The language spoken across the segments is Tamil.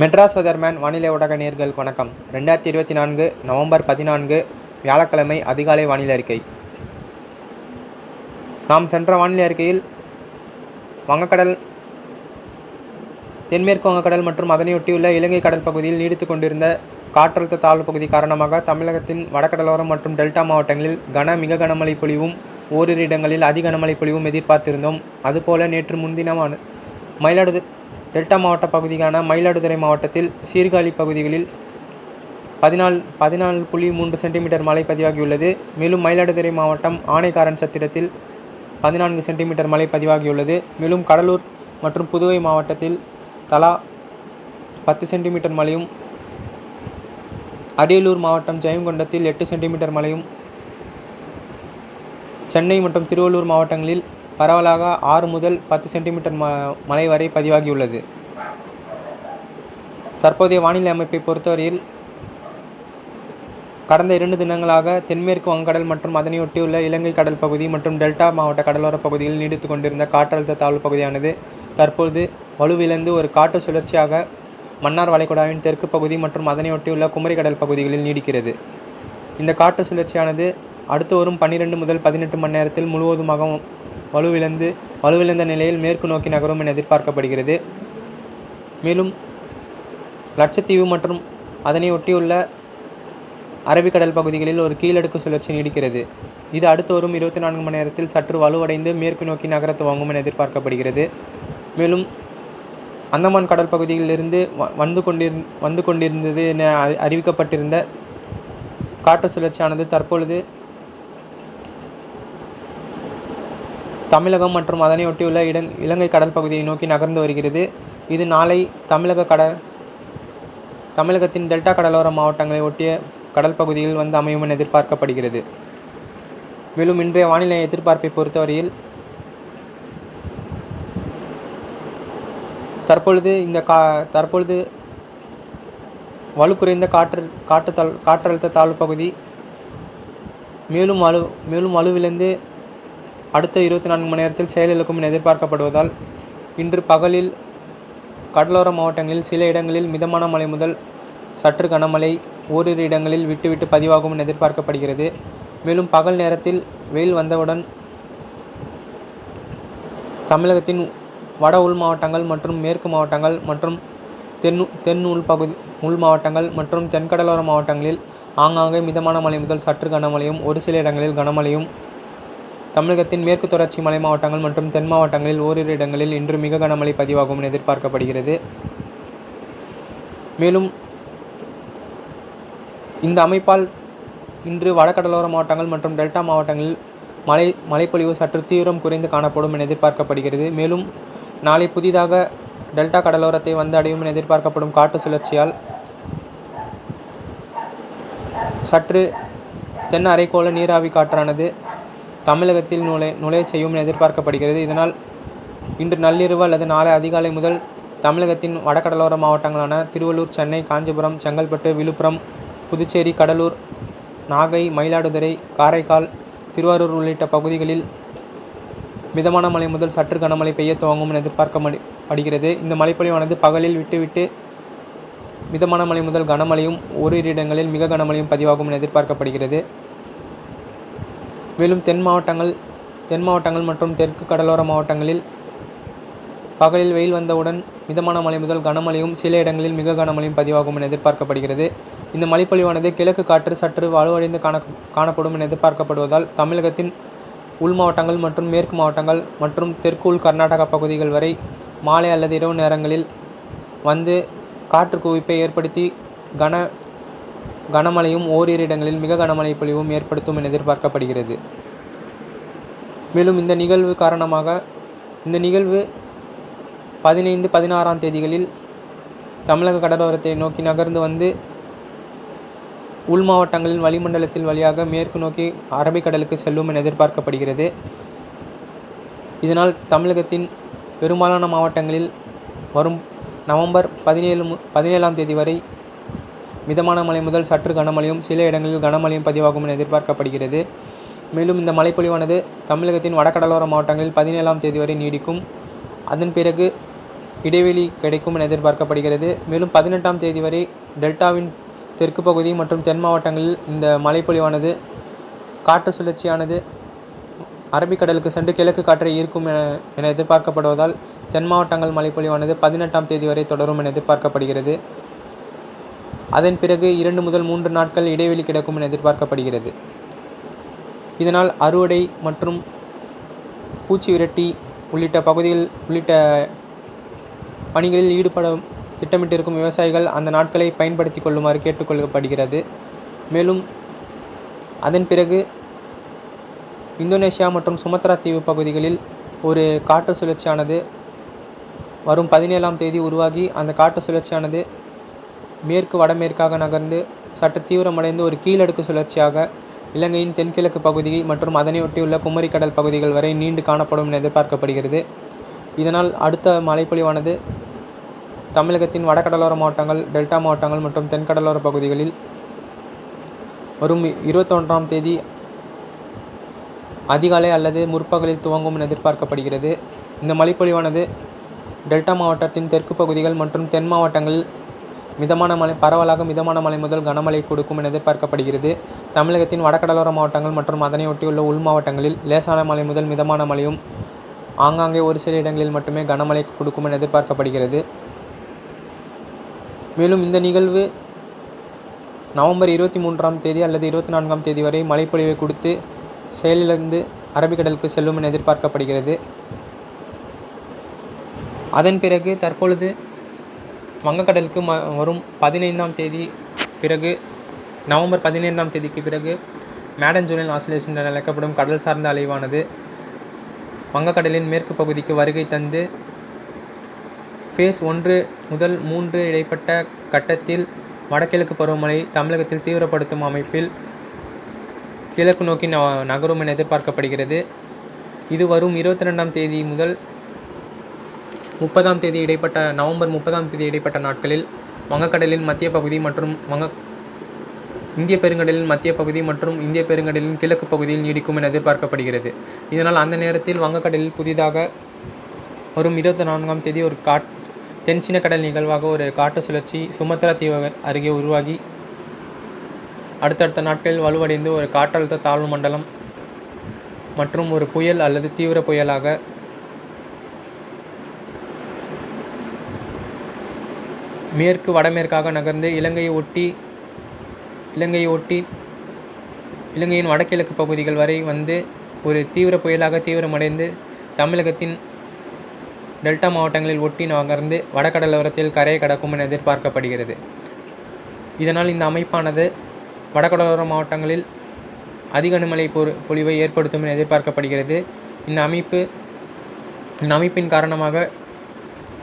மெட்ராஸ் வெதர்மேன் வானிலை ஊடக நேர்கள் வணக்கம். ரெண்டாயிரத்தி இருபத்தி நான்கு நவம்பர் பதினான்கு வியாழக்கிழமை அதிகாலை வானிலை அறிக்கை. நாம் சென்ற வானிலை அறிக்கையில் வங்கக்கடல் தென்மேற்கு வங்கக்கடல் மற்றும் அதனையொட்டியுள்ள இலங்கை கடல் பகுதியில் நீடித்து கொண்டிருந்த காற்றழுத்த தாழ்வு பகுதி காரணமாக தமிழகத்தின் வடகடலோரம் மற்றும் டெல்டா மாவட்டங்களில் கன மிக கனமழை பொழிவும் ஓரிரு இடங்களில் அதி கனமழை பொழிவும் எதிர்பார்த்திருந்தோம். அதுபோல நேற்று முன்தினம் மயிலாடுதுறை மயிலாடுது டெல்டா மாவட்ட பகுதிக்கான மயிலாடுதுறை மாவட்டத்தில் சீர்காழி பகுதிகளில் பதினாலு பதினாலு புள்ளி மூன்று சென்டிமீட்டர் மழை பதிவாகியுள்ளது. மேலும் மயிலாடுதுறை மாவட்டம் ஆனைக்காரன் சத்திரத்தில் பதினான்கு சென்டிமீட்டர் மழை பதிவாகியுள்ளது. மேலும் கடலூர் மற்றும் புதுவை மாவட்டத்தில் தலா பத்து சென்டிமீட்டர் மழையும் அரியலூர் மாவட்டம் ஜெயங்கொண்டத்தில் எட்டு சென்டிமீட்டர் மழையும் சென்னை மற்றும் திருவள்ளூர் மாவட்டங்களில் பரவலாக ஆறு முதல் பத்து சென்டிமீட்டர் ம மழை வரை பதிவாகியுள்ளது. தற்போதைய வானிலை அமைப்பை பொறுத்தவரையில் கடந்த இரண்டு தினங்களாக தென்மேற்கு வங்கடல் மற்றும் அதனையொட்டியுள்ள இலங்கை கடல் பகுதி மற்றும் டெல்டா மாவட்ட கடலோரப் பகுதியில் நீடித்து கொண்டிருந்த காற்றழுத்த தாழ்வு பகுதியானது தற்போது வலுவிழந்து ஒரு காற்று சுழற்சியாக மன்னார் வளைகுடாவின் தெற்கு பகுதி மற்றும் அதனையொட்டியுள்ள குமரி கடல் பகுதிகளில் நீடிக்கிறது. இந்த காற்று சுழற்சியானது அடுத்து வரும் பன்னிரெண்டு முதல் பதினெட்டு மணி நேரத்தில் முழுவதுமாக வலுவிழந்து வலுவிழந்த நிலையில் மேற்கு நோக்கி நகரும் என எதிர்பார்க்கப்படுகிறது. மேலும் லட்சத்தீவு மற்றும் அதனை ஒட்டியுள்ள அரபிக்கடல் பகுதிகளில் ஒரு கீழடுக்கு சுழற்சி நீடிக்கிறது. இது அடுத்து வரும் இருபத்தி நான்கு மணி நேரத்தில் சற்று வலுவடைந்து மேற்கு நோக்கி நகர துவங்கும் என எதிர்பார்க்கப்படுகிறது. மேலும் அந்தமான் கடல் பகுதியிலிருந்து வ- வந்து கொண்டிரு வந்து கொண்டிருந்தது என அறி- அறிவிக்கப்பட்டிருந்த காற்று சுழற்சியானது தற்பொழுது தமிழகம் மற்றும் அதனை ஒட்டியுள்ள இடங் இலங்கை கடல் பகுதியை நோக்கி நகர்ந்து வருகிறது. இது நாளை தமிழக கடல் தமிழகத்தின் டெல்டா கடலோர மாவட்டங்களை ஒட்டிய கடல் பகுதியில் வந்து அமையும் என எதிர்பார்க்கப்படுகிறது. மேலும் இன்றைய வானிலை எதிர்பார்ப்பை பொறுத்தவரையில் தற்பொழுது இந்த கா தற்பொழுது வலு குறைந்த காற்று காற்று தாழ் காற்றழுத்த தாழ்வு பகுதி மேலும் வலு மேலும் வலுவிழந்து அடுத்த இருபத்தி நான்கு மணி நேரத்தில் செயலிழக்கும் என எதிர்பார்க்கப்படுவதால் இன்று பகலில் கடலோர மாவட்டங்களில் சில இடங்களில் மிதமான மழை முதல் சற்று கனமழை ஓரிரு இடங்களில் விட்டுவிட்டு பதிவாகும் என எதிர்பார்க்கப்படுகிறது. மேலும் பகல் நேரத்தில் வெயில் வந்தவுடன் தமிழகத்தின் வட உள் மாவட்டங்கள் மற்றும் மேற்கு மாவட்டங்கள் மற்றும் தென் தென் உள் பகுதி உள் மாவட்டங்கள் மற்றும் தென்கடலோர மாவட்டங்களில் ஆங்காங்கே மிதமான மழை முதல் சற்று கனமழையும் ஒரு சில இடங்களில் கனமழையும் தமிழகத்தின் மேற்கு தொடர்ச்சி மலை மாவட்டங்கள் மற்றும் தென் மாவட்டங்களில் ஓரிரு இடங்களில் இன்று மிக கனமழை பதிவாகும் என எதிர்பார்க்கப்படுகிறது. மேலும் இந்த அமைப்பால் இன்று வடகடலோர மாவட்டங்கள் மற்றும் டெல்டா மாவட்டங்களில் மழை மழைப்பொழிவு சற்று தீவிரம் குறைந்து காணப்படும் என எதிர்பார்க்கப்படுகிறது. மேலும் நாளை புதிதாக டெல்டா கடலோரத்தை வந்து அடையும் என எதிர்பார்க்கப்படும் காற்று சுழற்சியால் சற்று தென் அரைக்கோள நீராவி காற்றானது தமிழகத்தில் நுழை நுழைய செய்யும் என எதிர்பார்க்கப்படுகிறது. இதனால் இன்று நள்ளிரவு அல்லது நாளை அதிகாலை முதல் தமிழகத்தின் வடகடலோர மாவட்டங்களான திருவள்ளூர் சென்னை காஞ்சிபுரம் செங்கல்பட்டு விழுப்புரம் புதுச்சேரி கடலூர் நாகை மயிலாடுதுறை காரைக்கால் திருவாரூர் உள்ளிட்ட பகுதிகளில் மிதமான மழை முதல் சற்று கனமழை பெய்ய துவங்கும் என எதிர்பார்க்கப்படுகிறது இந்த மழைப்பொழிவானது பகலில் விட்டுவிட்டு மிதமான மழை முதல் கனமழையும் ஓரிரு இடங்களில் மிக கனமழையும் பதிவாகும் என எதிர்பார்க்கப்படுகிறது. மேலும் தென் மாவட்டங்கள் தென் மாவட்டங்கள் மற்றும் தெற்கு கடலோர மாவட்டங்களில் பகலில் வெயில் வந்தவுடன் மிதமான மழை முதல் கனமழையும் சில இடங்களில் மிக கனமழையும் பதிவாகும் என எதிர்பார்க்கப்படுகிறது. இந்த மழைப்பொழிவானது கிழக்கு காற்று சற்று வலுவடைந்து காண காணப்படும் என எதிர்பார்க்கப்படுவதால் தமிழகத்தின் உள் மாவட்டங்கள் மற்றும் மேற்கு மாவட்டங்கள் மற்றும் தெற்கு உள் கர்நாடகா பகுதிகள் வரை மாலை அல்லது இரவு நேரங்களில் வந்து காற்று குவிப்பை ஏற்படுத்தி கன கனமழையும் ஓரிரு இடங்களில் மிக கனமழை பொழிவும் ஏற்படுத்தும் என எதிர்பார்க்கப்படுகிறது. மேலும் இந்த நிகழ்வு காரணமாக இந்த நிகழ்வு பதினைந்து பதினாறாம் தேதிகளில் தமிழக கடலோரத்தை நோக்கி நகர்ந்து வந்து உள் மாவட்டங்களின் வளிமண்டலத்தில் வழியாக மேற்கு நோக்கி அரபிக்கடலுக்கு செல்லும் என எதிர்பார்க்கப்படுகிறது. இதனால் தமிழகத்தின் பெரும்பாலான மாவட்டங்களில் வரும் நவம்பர் பதினேழு மு- பதினேழாம் தேதி வரை மிதமான மழை முதல் சற்று கனமழையும் சில இடங்களில் கனமழையும் பதிவாகும் என எதிர்பார்க்கப்படுகிறது. மேலும் இந்த மழைப்பொழிவானது தமிழகத்தின் வடகடலோர மாவட்டங்களில் பதினேழாம் தேதி வரை நீடிக்கும். அதன் பிறகு இடைவெளி கிடைக்கும் என எதிர்பார்க்கப்படுகிறது. மேலும் பதினெட்டாம் தேதி வரை டெல்டாவின் தெற்கு பகுதி மற்றும் தென் மாவட்டங்களில் இந்த மழைப்பொழிவானது காற்று சுழற்சியானது அரபிக்கடலுக்கு சென்று கிழக்கு காற்றை ஈர்க்கும் என என எதிர்பார்க்கப்படுவதால் தென் மாவட்டங்கள் மழைப்பொழிவானது பதினெட்டாம் தேதி வரை தொடரும் என எதிர்பார்க்கப்படுகிறது. அதன் பிறகு இரண்டு முதல் மூன்று நாட்கள் இடைவெளி கிடைக்கும் என எதிர்பார்க்கப்படுகிறது. இதனால் அறுவடை மற்றும் பூச்சி விரட்டி உள்ளிட்ட பகுதிகள் உள்ளிட்ட பணிகளில் ஈடுபட திட்டமிட்டிருக்கும் விவசாயிகள் அந்த நாட்களை பயன்படுத்தி கொள்ளுமாறு கேட்டுக்கொள்ளப்படுகிறது மேலும் அதன் பிறகு இந்தோனேஷியா மற்றும் சுமத்ரா தீவு பகுதிகளில் ஒரு காற்று சுழற்சியானது வரும் பதினேழாம் தேதி உருவாகி அந்த காற்று சுழற்சியானது மேற்கு வடமேற்காக நகர்ந்து சற்று தீவிரமடைந்து ஒரு கீழடுக்கு சுழற்சியாக இலங்கையின் தென்கிழக்கு பகுதி மற்றும் அதனையொட்டியுள்ள குமரிக்கடல் பகுதிகள் வரை நீண்டு காணப்படும் என எதிர்பார்க்கப்படுகிறது. இதனால் அடுத்த மழைப்பொழிவானது தமிழகத்தின் வடகடலோர மாவட்டங்கள் டெல்டா மாவட்டங்கள் மற்றும் தென்கடலோர பகுதிகளில் வரும் இருபத்தொன்றாம் தேதி அதிகாலை அல்லது முற்பகலில் துவங்கும் என எதிர்பார்க்கப்படுகிறது. இந்த மழைப்பொழிவானது டெல்டா மாவட்டத்தின் தெற்கு பகுதிகள் மற்றும் தென் மாவட்டங்களில் மிதமான மழை பரவலாக மிதமான மழை முதல் கனமழை கொடுக்கும் என எதிர்பார்க்கப்படுகிறது. தமிழகத்தின் வடகடலோர மாவட்டங்கள் மற்றும் அதனை ஒட்டியுள்ள உள் மாவட்டங்களில் லேசான மழை முதல் மிதமான மழையும் ஆங்காங்கே ஒரு சில இடங்களில் மட்டுமே கனமழை கொடுக்கும் என எதிர்பார்க்கப்படுகிறது. மேலும் இந்த நிகழ்வு நவம்பர் இருபத்தி மூன்றாம் தேதி அல்லது இருபத்தி நான்காம் தேதி வரை மழைப்பொழிவை கொடுத்து செயலிழந்து அரபிக்கடலுக்கு செல்லும் என எதிர்பார்க்கப்படுகிறது. அதன் பிறகு தற்பொழுது வங்கக்கடலுக்கு ம வரும் பதினைந்தாம் தேதி பிறகு நவம்பர் பதினைந்தாம் தேதிக்கு பிறகு மேடன் ஜூலியன் ஆசிலேஷன் என அழைக்கப்படும் கடல் சார்ந்த அலைவானது வங்கக்கடலின் மேற்கு பகுதிக்கு வருகை தந்து ஃபேஸ் ஒன்று முதல் மூன்று இடைப்பட்ட கட்டத்தில் வடகிழக்கு பருவமழை தமிழகத்தில் தீவிரப்படுத்தும் அமைப்பில் கிழக்கு நோக்கி ந நகரும் என எதிர்பார்க்கப்படுகிறது. இது வரும் இருபத்தி ரெண்டாம் தேதி முதல் முப்பதாம் தேதி இடைப்பட்ட நவம்பர் முப்பதாம் தேதி இடைப்பட்ட நாட்களில் வங்கக்கடலின் மத்திய பகுதி மற்றும் வங்க இந்திய பெருங்கடலின் மத்திய பகுதி மற்றும் இந்திய பெருங்கடலின் கிழக்கு பகுதியில் நீடிக்கும் என எதிர்பார்க்கப்படுகிறது. இதனால் அந்த நேரத்தில் வங்கக்கடலில் புதிதாக வரும் இருபத்தி நான்காம் தேதி ஒரு காட் தென்சீன கடல் நிகழ்வாக ஒரு காட்டு சுழற்சி சுமத்ரா தீவு அருகே உருவாகி அடுத்தடுத்த நாட்களில் வலுவடைந்து ஒரு காற்றழுத்த தாழ்வு மண்டலம் மற்றும் ஒரு புயல் அல்லது தீவிர புயலாக மேற்கு வடமேற்காக நகர்ந்து இலங்கையை ஒட்டி இலங்கையை ஒட்டி இலங்கையின் வடகிழக்கு பகுதிகள் வரை வந்து ஒரு தீவிர புயலாக தீவிரமடைந்து தமிழகத்தின் டெல்டா மாவட்டங்களில் ஒட்டி நகர்ந்து வடகடலோரத்தில் கரையை கடக்கும் என எதிர்பார்க்கப்படுகிறது. இதனால் இந்த அமைப்பானது வடகடலோர மாவட்டங்களில் அதிக அனுமலை பொழிவை ஏற்படுத்தும் என எதிர்பார்க்கப்படுகிறது. இந்த அமைப்பு இந்த அமைப்பின் காரணமாக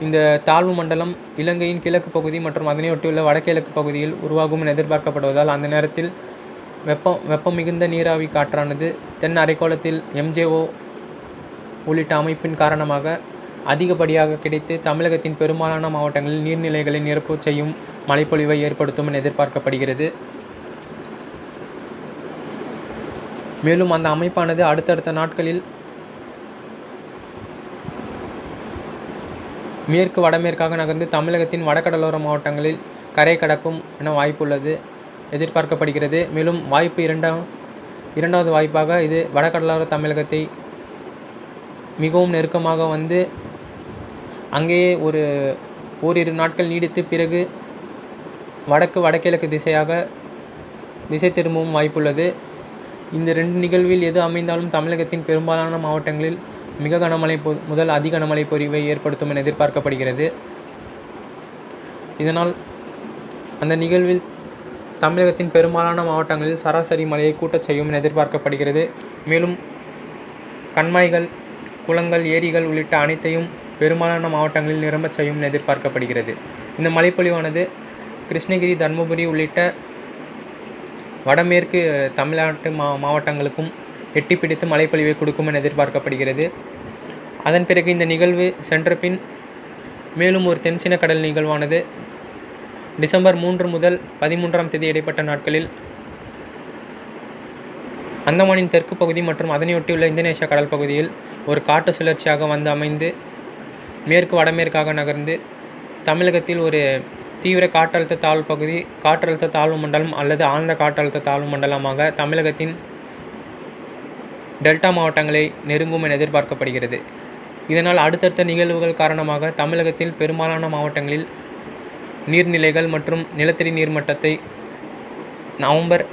இந்த தாழ்வு மண்டலம் இலங்கையின் கிழக்கு பகுதி மற்றும் அதனையொட்டியுள்ள வடகிழக்கு பகுதியில் உருவாகும் என எதிர்பார்க்கப்படுவதால் அந்த நேரத்தில் வெப்பம் வெப்பம் மிகுந்த நீராவி காற்றானது தென் அரைக்கோளத்தில் எம்ஜேஓ உள்ளிட்ட அமைப்பின் காரணமாக அதிகப்படியாக கிடைத்து தமிழகத்தின் பெரும்பாலான மாவட்டங்களில் நீர்நிலைகளை நிரப்பு செய்யும் மழைப்பொழிவை ஏற்படுத்தும் என எதிர்பார்க்கப்படுகிறது. மேலும் அந்த அமைப்பானது அடுத்தடுத்த நாட்களில் மேற்கு வடமேற்காக நகர்ந்து தமிழகத்தின் வடகடலோர மாவட்டங்களில் கரை கடக்கும் என வாய்ப்புள்ளது எதிர்பார்க்கப்படுகிறது. மேலும் வாய்ப்பு இரண்டாம் இரண்டாவது வாய்ப்பாக இது வடகடலோர தமிழகத்தை மிகவும் நெருக்கமாக வந்து அங்கேயே ஒரு ஓரிரு நாட்கள் நீடித்து பிறகு வடக்கு வடகிழக்கு திசையாக திசை திரும்பவும் வாய்ப்புள்ளது. இந்த ரெண்டு நிகழ்வில் எது அமைந்தாலும் தமிழகத்தின் பெரும்பாலான மாவட்டங்களில் மிக கனமழை பொ முதல் அதி கனமழை பொறிவை ஏற்படுத்தும் என எதிர்பார்க்கப்படுகிறது. இதனால் அந்த நிகழ்வில் தமிழகத்தின் பெரும்பாலான மாவட்டங்களில் சராசரி மழையை கூட்டச் செய்யும் என எதிர்பார்க்கப்படுகிறது. மேலும் கண்மாய்கள் குளங்கள் ஏரிகள் உள்ளிட்ட அனைத்தையும் பெரும்பாலான மாவட்டங்களில் நிரம்பச் செய்யும் என எதிர்பார்க்கப்படுகிறது. இந்த மழைப்பொழிவானது கிருஷ்ணகிரி தருமபுரி உள்ளிட்ட வடமேற்கு தமிழ்நாட்டு மா மாவட்டங்களுக்கும் எட்டி பிடித்து மழைப்பொழிவை கொடுக்கும் என எதிர்பார்க்கப்படுகிறது. அதன் பிறகு இந்த நிகழ்வு சென்ற பின் மேலும் ஒரு தென்சின கடல் நிகழ்வானது. டிசம்பர் மூன்று முதல் பதிமூன்றாம் தேதி இடைப்பட்ட நாட்களில் அந்தமானின் தெற்கு பகுதி மற்றும் அதனையொட்டியுள்ள இந்தோனேஷிய கடல் பகுதியில் ஒரு காற்று சுழற்சியாக வந்து அமைந்து மேற்கு வடமேற்காக நகர்ந்து தமிழகத்தில் ஒரு தீவிர காற்றழுத்த தாழ்வு பகுதி காற்றழுத்த தாழ்வு மண்டலம் அல்லது ஆழ்ந்த காற்றழுத்த தாழ்வு மண்டலமாக தமிழகத்தின் டெல்டா மாவட்டங்களை நெருங்கும் என எதிர்பார்க்கப்படுகிறது. இதனால் அடுத்தடுத்த நிகழ்வுகள் காரணமாக தமிழகத்தில் பெரும்பாலான மாவட்டங்களில் நீர்நிலைகள் மற்றும் நிலத்தடி நீர் மட்டத்தை நவம்பர்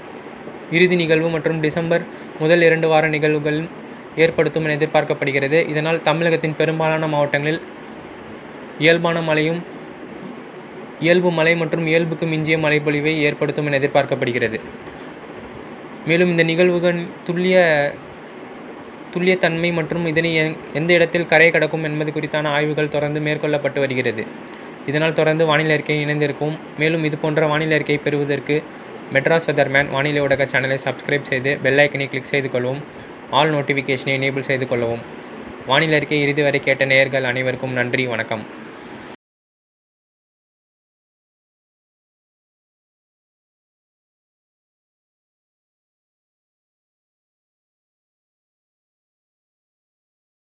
இறுதி நிகழ்வு மற்றும் டிசம்பர் முதல் இரண்டு வார நிகழ்வுகள் ஏற்படுத்தும் என எதிர்பார்க்கப்படுகிறது. இதனால் தமிழகத்தின் பெரும்பாலான மாவட்டங்களில் இயல்பான மழையும் இயல்பு மழை மற்றும் இயல்புக்கு மிஞ்சிய மழைப்பொழிவை ஏற்படுத்தும் என எதிர்பார்க்கப்படுகிறது. மேலும் இந்த நிகழ்வுகள் துல்லிய துல்லியத்தன்மை மற்றும் இதனை எந்த இடத்தில் கரை கடக்கும் என்பது குறித்தான ஆய்வுகள் தொடர்ந்து மேற்கொள்ளப்பட்டு வருகிறது. இதனால் தொடர்ந்து வானிலை அறிக்கை இணைந்திருக்கும். மேலும் இது போன்ற வானிலை அறிக்கையை பெறுவதற்கு மெட்ராஸ் வெதர்மேன் வானிலை ஊடக சேனலை சப்ஸ்கிரைப் செய்து பெல் ஐக்கனை கிளிக் செய்து கொள்ளவும் ஆல் நோட்டிஃபிகேஷனை எனேபிள் செய்து கொள்ளவும். வானிலை அறிக்கை இறுதி வரை கேட்ட நேயர்கள் அனைவருக்கும் நன்றி வணக்கம்.